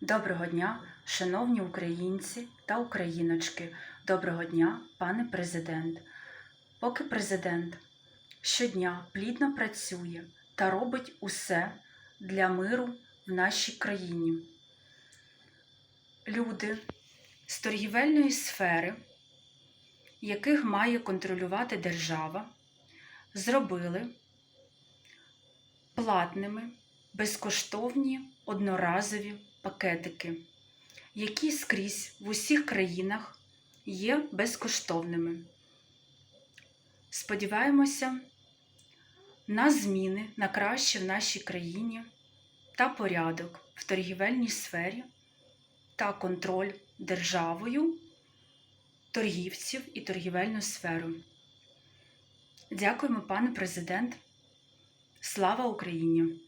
Доброго дня, шановні українці та україночки. Доброго дня, пане президент. Поки президент щодня плідно працює та робить усе для миру в нашій країні. Люди з торгівельної сфери, яких має контролювати держава, зробили платними безкоштовні одноразові пакетики, які скрізь в усіх країнах є безкоштовними. Сподіваємося на зміни на краще в нашій країні та порядок в торгівельній сфері та контроль державою торгівців і торгівельну сферу. Дякуємо, пане президент. Слава Україні!